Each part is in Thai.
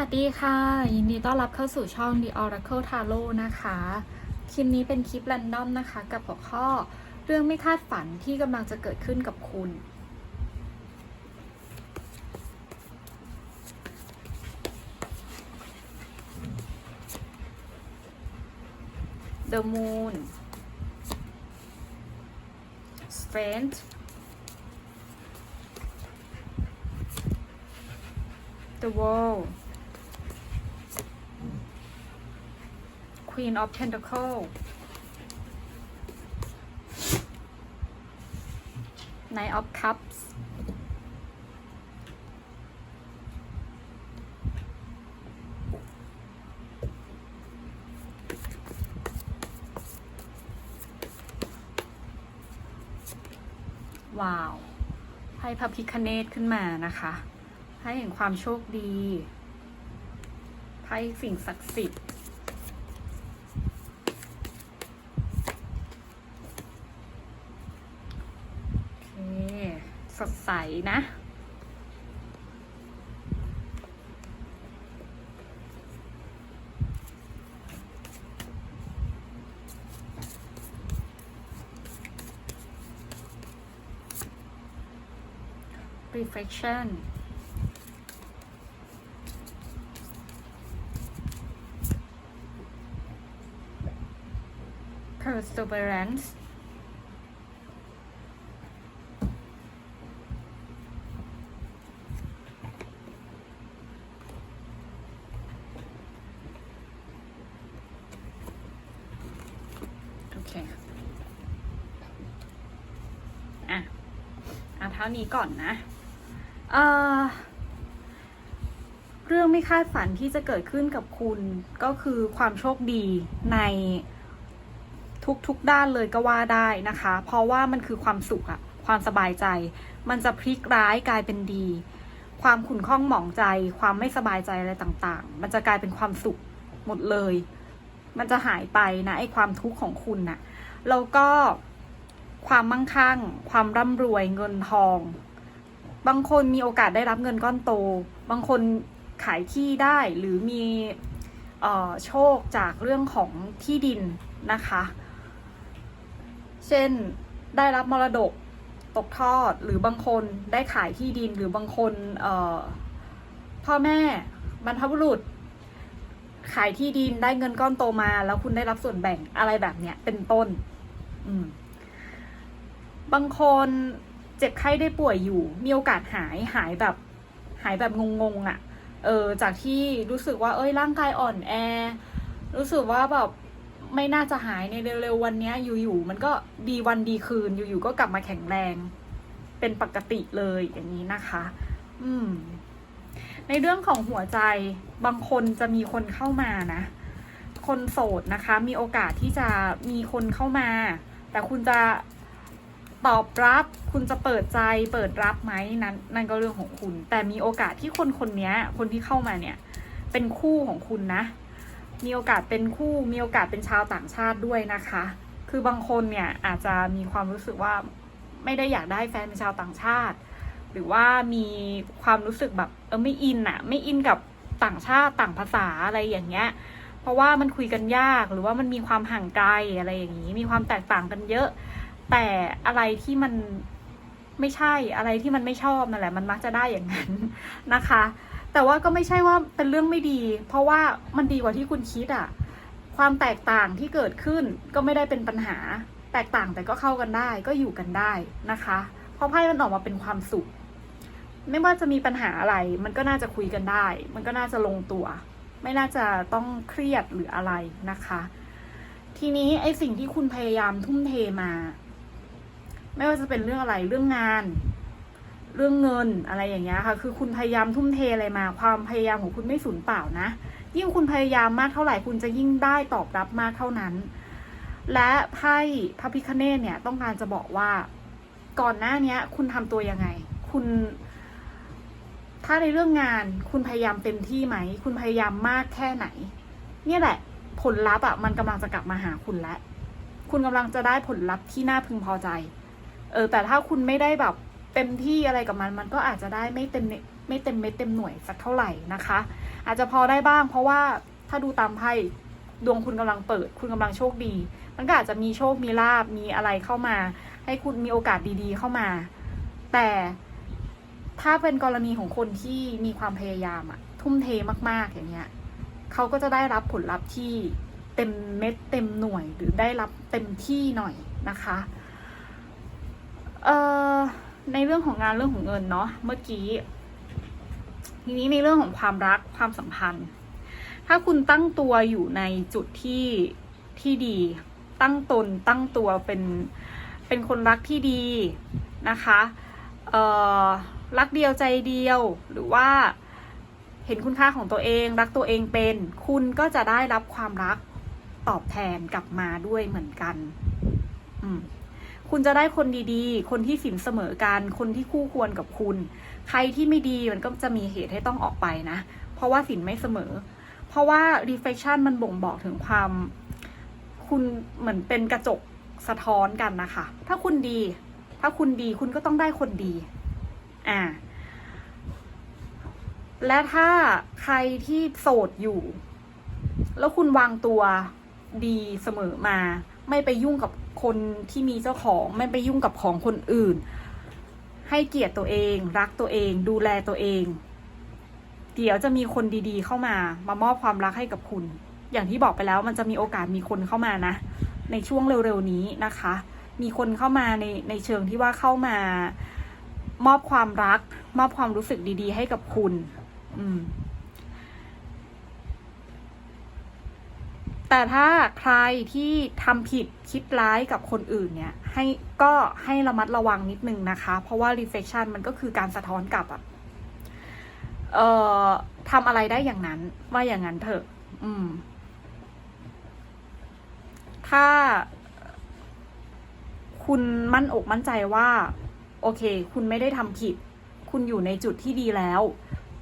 วัสดีค่ะ ยินดีต้อนรับเข้าสู่ช่อง The Oracle Tarot นะคะ คลิปนี้เป็นคลิปแรนดอมนะคะ กับหัวข้อเรื่องไม่คาดฝันที่กำลังจะเกิดขึ้นกับคุณ The Moon Strength The World Queen of Pentacle Knight of Cups ว้าวให้พระพิคเนตขึ้นมานะคะให้เห็นความโชคดีไพ่สิ่งศักดิ์สิทธิ์ โอเค สดใสนะ reflection perseverance เค อะเอาเท่านี้ก่อนนะ เออเรื่องไม่คาดฝันที่จะเกิดขึ้นกับคุณก็คือความโชคดีในทุกๆด้านเลยก็ว่าได้นะคะ เพราะว่ามันคือความสุขอะความสบายใจ มันจะพลิกร้ายกลายเป็นดี ความขุ่นข้องหมองใจ ความไม่สบายใจอะไรต่างๆ มันจะกลายเป็นความสุขหมดเลย มันจะหายไปนะไอ้ความทุกข์ของคุณน่ะแล้วก็ ความมั่งคั่ง ความร่ำรวยเงินทอง บางคนมีโอกาสได้รับเงินก้อนโต บางคนขายที่ได้หรือมีออโชคจากเรื่องของที่ดินนะคะ เช่นได้รับมรดกตกทอดหรือบางคนได้ขายที่ดินหรือบางคนพ่อแม่บรรพบุรุษ ขายที่ดินได้เงินก้อนโตมา แล้วคุณได้รับส่วนแบ่งอะไรแบบเนี้ยเป็นต้น อืม บางคนเจ็บไข้ได้ป่วยอยู่ มีโอกาสหายหายแบบหายแบบงงๆอะ่ะ เออจากที่รู้สึกว่าเอ้ยร่างกายอ่อนแอ รู้สึกว่าแบบไม่น่าจะหายในเร็วๆวันนี้อยู่ๆมันก็ดีวันดีคืนอยู่ๆก็กลับมาแข็งแรง เป็นปกติเลยอย่างนี้นะคะ อืม ในเรื่องของหัวใจบางคนจะมีคนเข้ามานะ คนโสดนะคะ มีโอกาสที่จะมีคนเข้ามา แต่คุณจะ ตอบรับคุณจะเปิดใจเปิดรับไหมนั้นนั่นก็เรื่องของคุณ แต่มีโอกาสที่คนคนนี้คนที่เข้ามาเนี่ย เป็นคู่ของคุณนะ มีโอกาสเป็นคู่มีโอกาสเป็นชาวต่างชาติด้วยนะคะ คือบางคนเนี่ยอาจจะมีความรู้สึกว่าไม่ได้อยากได้แฟนเป็นชาวต่างชาติ หรือว่ามีความรู้สึกแบบเออไม่อินอะไม่อินกับต่างชาติต่างภาษาอะไรอย่างเงี้ยเพราะว่ามันคุยกันยากหรือว่ามันมีความห่างไกลอะไรอย่างนี้ มีความแตกต่างกันเยอะ แต่อะไรที่มันไม่ใช่อะไรที่มันไม่ชอบนั่นแหละ มันมักจะได้อย่างนั้นนะคะ แต่ว่าก็ไม่ใช่ว่าเป็นเรื่องไม่ดี เพราะว่ามันดีกว่าที่คุณคิดอะความแตกต่างที่เกิดขึ้นก็ไม่ได้เป็นปัญหา แตกต่างแต่ก็เข้ากันได้ ก็อยู่กันได้นะคะ เพราะไพ่มันออกมาเป็นความสุข ไม่ว่าจะมีปัญหาอะไร มันก็น่าจะคุยกันได้ มันก็น่าจะลงตัว ไม่น่าจะต้องเครียดหรืออะไรนะคะ ทีนี้ไอ้สิ่งที่คุณพยายามทุ่มเทมา ไม่ว่าจะเป็นเรื่องอะไรเรื่องงาน เรื่องเงินอะไรอย่างเงี้ยค่ะ คือคุณพยายามทุ่มเทอะไรมา ความพยายามของคุณไม่สูญเปล่านะ ยิ่งคุณพยายามมากเท่าไหร่คุณจะยิ่งได้ตอบรับมากเท่านั้น และไพ่พระพิคเนตเนี่ยต้องการจะบอกว่า ก่อนหน้านี้คุณทำตัวยังไง คุณถ้าในเรื่องงานคุณพยายามเต็มที่ไหม คุณพยายามมากแค่ไหน เนี่ยแหละ ผลลัพธ์อะมันกำลังจะกลับมาหาคุณแล้ว คุณกำลังจะได้ผลลัพธ์ที่น่าพึงพอใจ เออแต่ถ้าคุณไม่ได้แบบเต็มที่อะไรกับมัน มันก็อาจจะได้ไม่เต็มไม่เต็มเม็ดเต็มหน่วยสักเท่าไหร่นะคะ อาจจะพอได้บ้าง เพราะว่าถ้าดูตามไพ่ดวงคุณกำลังเปิด คุณกำลังโชคดี มันก็อาจจะมีโชคมีลาบมีอะไรเข้ามา ให้คุณมีโอกาสดีๆเข้ามา แต่ถ้าเป็นกรณีของคนที่มีความพยายามอะทุ่มเทมาก ๆอย่างเงี้ยเขาก็จะได้รับผลลัพธ์ที่เต็มเม็ดเต็มหน่วยหรือได้รับเต็มที่หน่อยนะคะ เอ่อในเรื่องของงานเรื่องของเงินเนาะเมื่อกี้ทีนี้ในเรื่องของความรักความสัมพันธ์ ถ้าคุณตั้งตัวอยู่ในจุดที่ที่ดี ตั้งตนตั้งตัวเป็นเป็นคนรักที่ดีนะคะเอ่อรักเดียวใจเดียวหรือว่าเห็นคุณค่าของตัวเอง รักตัวเองเป็น คุณก็จะได้รับความรักตอบแทนกลับมาด้วยเหมือนกัน อืม คุณจะได้คนดีๆ คนที่สินเสมอกัน คนที่คู่ควรกับคุณ ใครที่ไม่ดีมันก็จะมีเหตุให้ต้องออกไปนะ เพราะว่าสินไม่เสมอ เพราะว่า reflection มันบ่งบอกถึงความ คุณเหมือนเป็นกระจกสะท้อนกันนะคะ ถ้าคุณดี ถ้าคุณดีคุณก็ต้องได้คนดี อ่า และถ้าใครที่โสดอยู่ แล้วคุณวางตัวดีเสมอมา ไม่ไปยุ่งกับ คนที่มีเจ้าของไม่ไปยุ่งกับของคนอื่น ให้เกียรติตัวเอง รักตัวเอง ดูแลตัวเอง เดี๋ยวจะมีคนดีๆ เข้ามา มามอบความรักให้กับคุณ อย่างที่บอกไปแล้วมันจะมีโอกาสมีคนเข้ามานะ ในช่วงเร็วๆนี้นะคะ มีคนเข้ามาในในเชิงที่ว่าเข้ามามอบความรัก มอบความรู้สึกดี ๆ ให้กับคุณ อืม แต่ถ้าใครที่ทำผิดคิดร้ายกับคนอื่นเนี่ยให้ก็ให้ระมัดระวังนิดนึงนะคะ เพราะว่า reflection มันก็คือการสะท้อนกลับอะเอ่อทำอะไรได้อย่างนั้น ว่าอย่างนั้นเถอะ อืม ถ้า คุณมั่นอกมั่นใจว่า โอเค คุณไม่ได้ทำผิด คุณอยู่ในจุดที่ดีแล้ว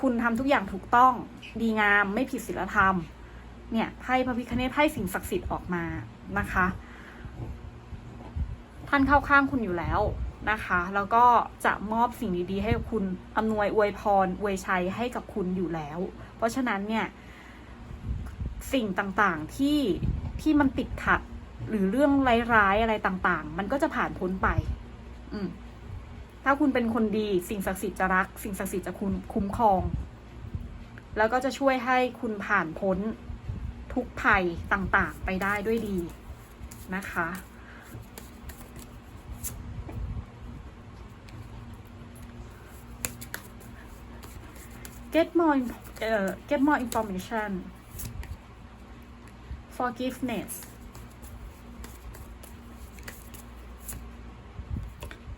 คุณทำทุกอย่างถูกต้อง ดีงามไม่ผิดศีลธรรม เนี่ยไพ่พระพิคเนตไพ่สิ่งศักดิ์สิทธิ์ออกมานะคะ ท่านเข้าข้างคุณอยู่แล้วนะคะ แล้วก็จะมอบสิ่งดีๆให้กับคุณอำนวยอวยพรอวยชัยให้กับคุณอยู่แล้ว เพราะฉะนั้นเนี่ยสิ่งต่างๆที่ที่มันติดขัดหรือเรื่องร้ายๆอะไรต่างๆ มันก็จะผ่านพ้นไป อืมถ้าคุณเป็นคนดีสิ่งศักดิ์สิทธิ์จะรัก สิ่งศักดิ์สิทธิ์จะคุณคุ้มครอง แล้วก็จะช่วยให้คุณผ่านพ้น ทุกภัยต่างๆ ไปได้ด้วยดีนะคะ get more uh, get more information forgiveness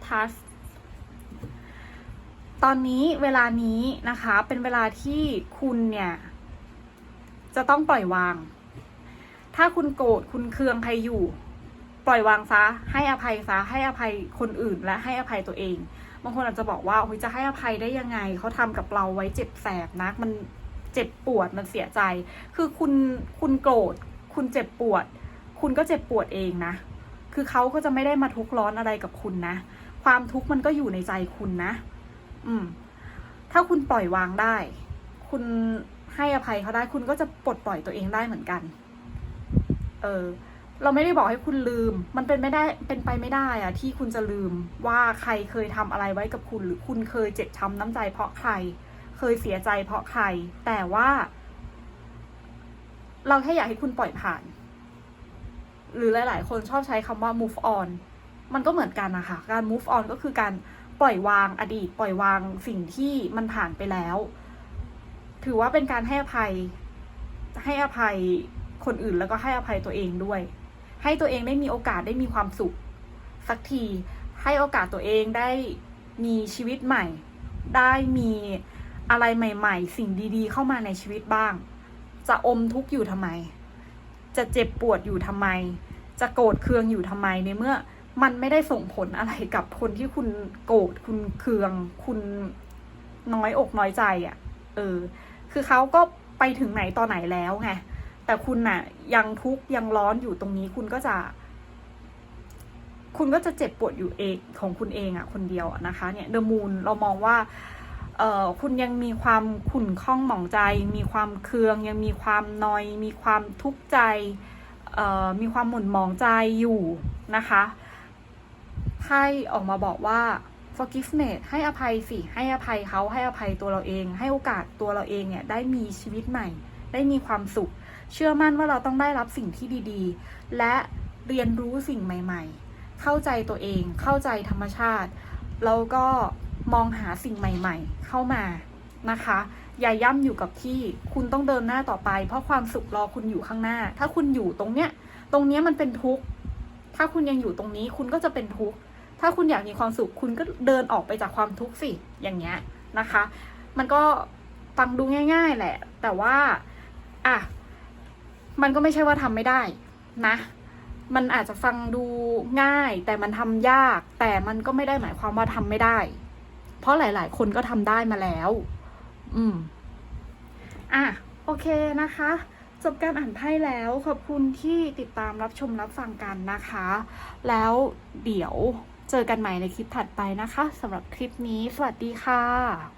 task ตอนนี้เวลานี้นะคะเป็นเวลาที่คุณเนี่ย จะต้องปล่อยวาง ถ้าคุณโกรธคุณเคืองใครอยู่ ปล่อยวางซะ ให้อภัยซะ ให้อภัยคนอื่นและให้อภัยตัวเอง บางคนอาจจะบอกว่าโอ้ยจะให้อภัยได้ยังไง เขาทำกับเราไว้เจ็บแสบนะ มันเจ็บปวด มันเสียใจ คือคุณ คุณโกรธ คุณเจ็บปวด คุณก็เจ็บปวดเองนะ คือเขาก็จะไม่ได้มาทุกข์ร้อนอะไรกับคุณนะ ความทุกข์มันก็อยู่ในใจคุณนะ อืม ถ้าคุณปล่อยวางได้ คุณ ให้อภัยเขาได้คุณก็จะปลดปล่อยตัวเองได้เหมือนกัน เออ เราไม่ได้บอกให้คุณลืม มันเป็นไม่ได้เป็นไปไม่ได้อะที่คุณจะลืมว่าใครเคยทำอะไรไว้กับคุณ หรือคุณเคยเจ็บช้ำน้ำใจเพราะใคร เคยเสียใจเพราะใคร แต่ว่า เราแค่อยากให้คุณปล่อยผ่าน หรือหลาย ๆ คนชอบใช้คำว่า move on มันก็เหมือนกันนะคะ การ move on ก็คือการปล่อยวางอดีต ปล่อยวางสิ่งที่มันผ่านไปแล้ว ถือว่าเป็นการให้อภัย ให้อภัยคนอื่นแล้วก็ให้อภัยตัวเองด้วย ให้ตัวเองได้มีโอกาสได้มีความสุข สักที ให้โอกาสตัวเองได้มีชีวิตใหม่ ได้มีอะไรใหม่ ๆ สิ่งดี ๆ เข้ามาในชีวิตบ้าง จะอมทุกข์อยู่ทำไม จะเจ็บปวดอยู่ทำไม จะโกรธเคืองอยู่ทำไมในเมื่อมันไม่ได้ส่งผลอะไรกับคนที่คุณโกรธคุณเคือง คุณน้อยอกน้อยใจอะ่ะ เออ คือเขาก็ไปถึงไหนตอนไหนแล้วไง แต่คุณน่ะ ยังทุกข์ยังร้อนอยู่ตรงนี้คุณก็จะ คุณก็จะเจ็บปวดอยู่เองของคุณเองอะ่ะคนเดียวนะคะ เนี่ยเดอะมูนเรามองว่าเอ่อคุณยังมีความขุ่นข้องหมองใจ มีความเคือง ยังมีความนอย มีความทุกข์ใจเอ่อมีความหม่นหมองใจอยู่นะคะไพ่ออกมาบอกว่า forgiveness ให้อภัยสิ ให้อภัยเขาให้อภัยตัวเราเอง ให้โอกาสตัวเราเองเนี่ยได้มีชีวิตใหม่ ได้มีความสุข เชื่อมั่นว่าเราต้องได้รับสิ่งที่ดีๆ และเรียนรู้สิ่งใหม่ ๆ เข้าใจตัวเอง เข้าใจธรรมชาติ แล้วก็มองหาสิ่งใหม่ ๆ เข้ามานะคะ อย่าย่ำอยู่กับที่ คุณต้องเดินหน้าต่อไป เพราะความสุขรอคุณอยู่ข้างหน้า ถ้าคุณอยู่ตรงเนี้ย ตรงเนี้ยมันเป็นทุกข์ ถ้าคุณยังอยู่ตรงนี้คุณก็จะเป็นทุกข์ ถ้าคุณอยากมีความสุขคุณก็เดินออกไปจากความทุกข์สิอย่างเงี้ยนะคะ มันก็ฟังดูง่าย ๆ แหละ แต่ว่าอะมันก็ไม่ใช่ว่าทำไม่ได้นะ มันอาจจะฟังดูง่าย แต่มันทำยาก แต่มันก็ไม่ได้หมายความว่าทำไม่ได้ เพราะหลาย ๆ คนก็ทำได้มาแล้ว อืม อะโอเคนะคะ จบการอ่านไพ่แล้วขอบคุณที่ติดตามรับชมรับฟังกันนะคะ แล้วเดี๋ยว เจอกันใหม่ในคลิปถัดไปนะคะสำหรับคลิปนี้ สวัสดีค่ะ